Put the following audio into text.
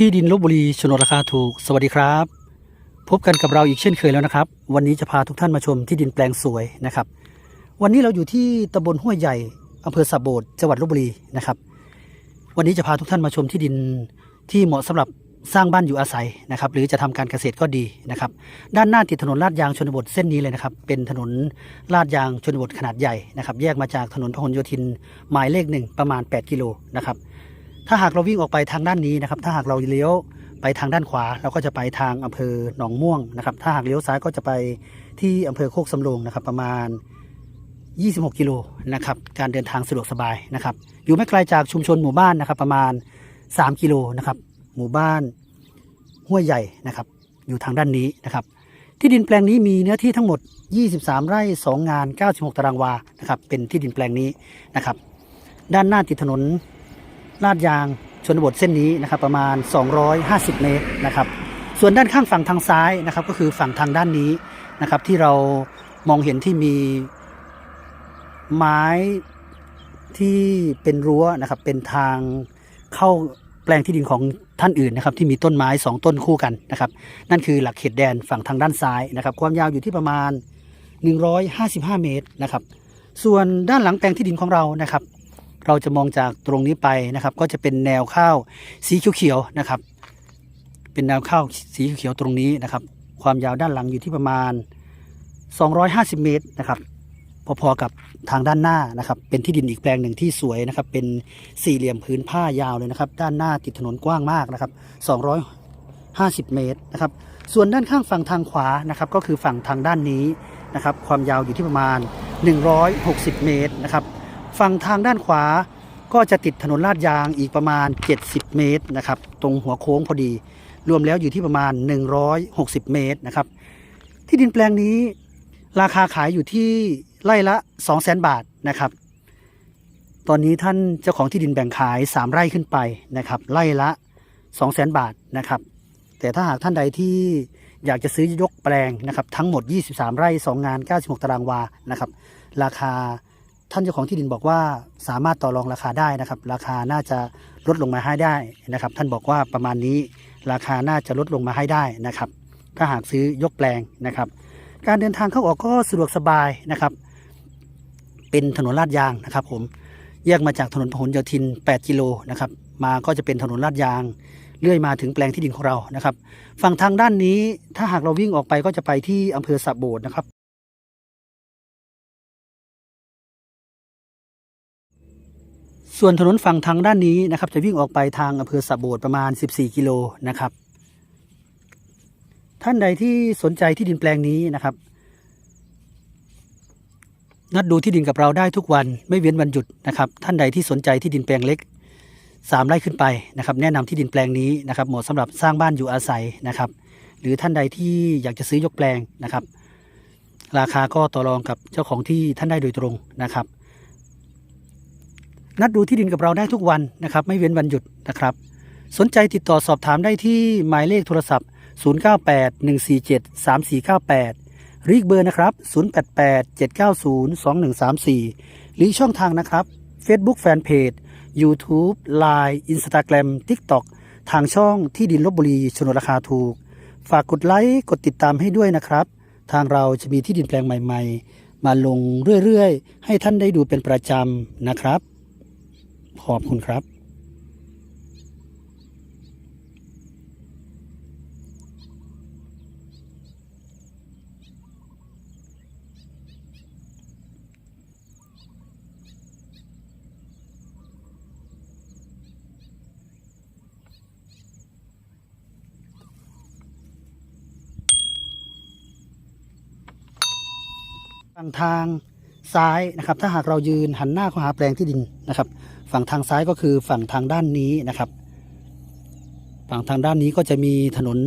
ที่ดินลบบุรีโฉนดราคาถูก สวัสดีครับ พบกันกับเราอีกเช่นเคยแล้วนะครับ วันนี้จะพาทุกท่านมาชมที่ดินแปลงสวยนะครับ วันนี้เราอยู่ที่ตำบลห้วยใหญ่อำเภอสะโบดจังหวัดลบบุรีนะครับ วันนี้จะพาทุกท่านมาชมที่ดินที่เหมาะสำหรับสร้างบ้านอยู่อาศัยนะครับ หรือจะทำการเกษตรก็ดีนะครับ ด้านหน้าติดถนนลาดยางชนบทเส้นนี้เลยนะครับ เป็นถนนลาดยางชนบทขนาดใหญ่นะครับ แยกมาจากถนนพหลโยธินหมายเลขหนึ่งประมาณ 8 กิโลนะครับ ถ้าหากเราวิ่งออกไปทางด้านนี้นะครับ ถ้าหากเราเลี้ยวไปทางด้านขวา เราก็จะไปทางอำเภอหนองม่วงนะครับ ถ้าหากเลี้ยวซ้ายก็จะไปที่อำเภอโคกสำโรงนะครับ ประมาณ 26 กิโลนะครับ การเดินทางสะดวกสบายนะครับ อยู่ไม่ไกลจากชุมชนหมู่บ้านนะครับ ประมาณ 3 กิโลนะครับ หมู่บ้านห้วยใหญ่นะครับ อยู่ทางด้านนี้นะครับ ที่ดินแปลงนี้มีเนื้อที่ทั้งหมด 23 ไร่ 2 งาน 96 ตารางวานะครับ เป็นที่ดินแปลงนี้นะครับ ด้านหน้าติดถนน ลาดยางชนบทเส้นนี้นะครับประมาณ 250 เมตรนะครับ ส่วนด้านข้างฝั่งทางซ้ายนะครับก็คือฝั่งทางด้านนี้นะครับที่เรามองเห็นที่มีไม้ที่เป็นรั้วนะครับเป็นทางเข้าแปลงที่ดินของท่านอื่นนะครับที่มีต้นไม้สองต้นคู่กันนะครับนั่นคือหลักเขตแดนฝั่งทางด้านซ้ายนะครับความยาวอยู่ที่ประมาณ 155 เมตรนะครับส่วนด้านหลังแปลงที่ดินของเรานะครับ เราจะมองจากตรงนี้ไปนะครับ ก็จะเป็นแนวข้าวสีเขียวๆนะครับ เป็นแนวข้าวสีเขียวๆตรงนี้นะครับ ความยาวด้านหลังอยู่ที่ประมาณ 250 เมตรนะครับ พอๆกับทางด้านหน้านะครับ เป็นที่ดินอีกแปลงหนึ่งที่สวยนะครับ เป็นสี่เหลี่ยมพื้นผ้ายาวเลยนะครับ ด้านหน้าติดถนนกว้างมากนะครับ 250 เมตรนะครับ ส่วนด้านข้างฝั่งทางขวานะครับ ก็คือฝั่งทางด้านนี้นะครับ ความยาวอยู่ที่ประมาณ 160 เมตรนะครับ ฝั่งทางด้านขวาก็จะติดถนนลาดยางอีกประมาณ 70 เมตรนะครับ ตรงหัวโค้งพอดี รวมแล้วอยู่ที่ประมาณ 160 เมตรนะครับ ที่ดินแปลงนี้ราคาขายอยู่ที่ไร่ละ 200,000 บาทนะครับ ตอนนี้ท่านเจ้าของที่ดินแบ่งขาย 3 ไร่ขึ้นไปนะครับ ไร่ละ 200,000 บาทนะครับ แต่ถ้าหากท่านใดที่อยากจะซื้อยกแปลงนะครับ ทั้งหมด 23 ไร่ 2 งาน 96 ตารางวานะครับ ราคา ท่านเจ้าของที่ดินบอกว่าสามารถต่อรองราคาได้นะครับ ราคาน่าจะลดลงมาให้ได้นะครับ ท่านบอกว่าประมาณนี้ราคาน่าจะลดลงมาให้ได้นะครับ ถ้าหากซื้อยกแปลงนะครับ การเดินทางเข้าออกก็สะดวกสบายนะครับ เป็นถนนลาดยางนะครับ ผมแยกมาจากถนนพหลโยธิน 8 กิโลนะครับ มาก็จะเป็นถนนลาดยางเลื่อยมาถึงแปลงที่ดินของเรานะครับ ฝั่งทางด้านนี้ถ้าหากเราวิ่งออกไปก็จะไปที่อำเภอสะโบดนะครับ ส่วนถนนฝั่งทางด้านนี้นะครับ จะวิ่งออกไปทางอำเภอสะโบดประมาณ 14 กิโลนะครับ ท่านใดที่สนใจที่ดินแปลงนี้นะครับ นัดดูที่ดินกับเราได้ทุกวันไม่เว้นวันหยุดนะครับ ท่านใดที่สนใจที่ดินแปลงเล็กสามไร่ขึ้นไปนะครับ แนะนำที่ดินแปลงนี้นะครับ เหมาะสำหรับสร้างบ้านอยู่อาศัยนะครับ หรือท่านใดที่อยากจะซื้อยกแปลงนะครับ ราคาก็ต่อรองกับเจ้าของที่ท่านได้โดยตรงนะครับ นัดดูที่ดินกับเราได้ทุกวันนะครับ ไม่เว้นวันหยุดนะครับ สนใจติดต่อสอบถามได้ที่หมายเลขโทรศัพท์ 0981473498 หรืออีกเบอร์นะครับ 0887902134 หรือช่องทางนะครับ Facebook Fanpage YouTube Line Instagram TikTok ทางช่องที่ดินลบบุรีชนราคาถูก ฝากกดไลค์กดติดตามให้ด้วยนะครับ ทางเราจะมีที่ดินแปลงใหม่ ๆ มาลงเรื่อยๆ ให้ท่านได้ดูเป็นประจำนะครับ ขอบคุณครับฝั่งทาง ซ้ายนะครับ ถ้าหากเรายืนหันหน้าเข้าหาแปลงที่ดินนะครับ ฝั่งทางซ้ายก็คือฝั่งทางด้านนี้นะครับ ฝั่งทางด้านนี้ก็จะมีถนน